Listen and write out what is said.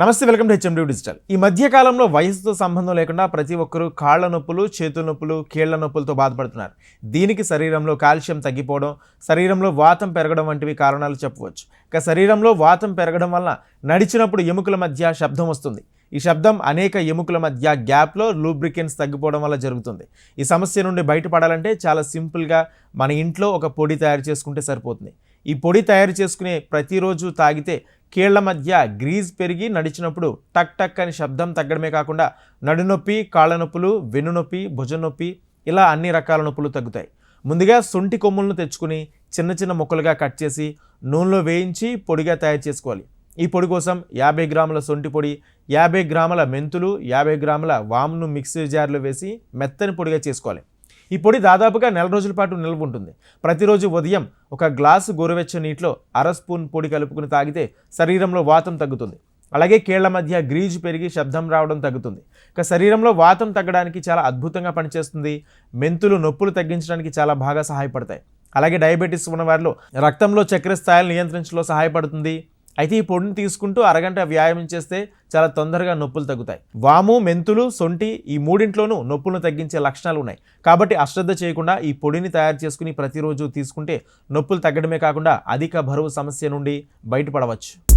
నమస్తే welcome to HMD digital. ఈ మధ్య కాలంలో వయసుతో సంబంధం లేకుండా ప్రతి ఒక్కరూ కాళ్ళ నొప్పులు చేతుల నొప్పులు కీళ్ళ నొప్పులతో బాధపడుతున్నారు. దీనికి శరీరంలో కాల్షియం తగ్గిపోవడం శరీరంలో వాతం పెరగడం వంటివి కారణాలు చెప్పవచ్చు. ఇక శరీరంలో వాతం పెరగడం వల్ల నడిచినప్పుడు ఎముకల మధ్య శబ్దం వస్తుంది. ఈ శబ్దం అనేక ఎముకల మధ్య గ్యాప్లో లూబ్రికెన్స్ తగ్గిపోవడం వల్ల జరుగుతుంది. ఈ సమస్య నుండి బయటపడాలంటే చాలా సింపుల్గా మన ఇంట్లో ఒక పొడి తయారు చేసుకుంటే సరిపోతుంది. ఈ పొడి తయారు చేసుకునే ప్రతిరోజు తాగితే కీళ్ళ మధ్య గ్రీజ్ పెరిగి నడిచినప్పుడు టక్ టక్ అని శబ్దం తగ్గడమే కాకుండా నడునొప్పి కాళ్ళ నొప్పులు వెన్నునొప్పి భుజం నొప్పి ఇలా అన్ని రకాల నొప్పులు తగ్గుతాయి. ముందుగా సొంటి కొమ్ములను తెచ్చుకుని చిన్న చిన్న ముక్కలుగా కట్ చేసి నూనెలో వేయించి పొడిగా తయారు చేసుకోవాలి. ఈ పొడి కోసం యాభై గ్రాముల సొంటి పొడి యాభై గ్రాముల మెంతులు యాభై గ్రాముల వామును మిక్సీ జార్లో వేసి మెత్తని పొడిగా చేసుకోవాలి. ఈ పొడి దాదాపుగా నెల రోజుల పాటు నిల్వ ఉంటుంది. ప్రతిరోజు ఉదయం ఒక గ్లాసు గోరువెచ్చని నీటిలో అర స్పూన్ పొడి కలుపుకుని తాగితే శరీరంలో వాతం తగ్గుతుంది. అలాగే కీళ్ళ మధ్య గ్రీజు పెరిగి శబ్దం రావడం తగ్గుతుంది. ఇక శరీరంలో వాతం తగ్గడానికి చాలా అద్భుతంగా పనిచేస్తుంది. మెంతులు నొప్పులు తగ్గించడానికి చాలా బాగా సహాయపడతాయి. అలాగే డయాబెటీస్ ఉన్నవారిలో రక్తంలో చక్కెర స్థాయిలు నియంత్రించడంలో సహాయపడుతుంది. అయితే ఈ పొడిని తీసుకుంటూ అరగంట వ్యాయామం చేస్తే చాలా తొందరగా నొప్పులు తగ్గుతాయి. వాము మెంతులు సొంటి ఈ మూడింట్లోనూ నొప్పులను తగ్గించే లక్షణాలు ఉన్నాయి. కాబట్టి అశ్రద్ధ చేయకుండా ఈ పొడిని తయారు చేసుకుని ప్రతిరోజు తీసుకుంటే నొప్పులు తగ్గడమే కాకుండా అధిక బరువు సమస్య నుండి బయటపడవచ్చు.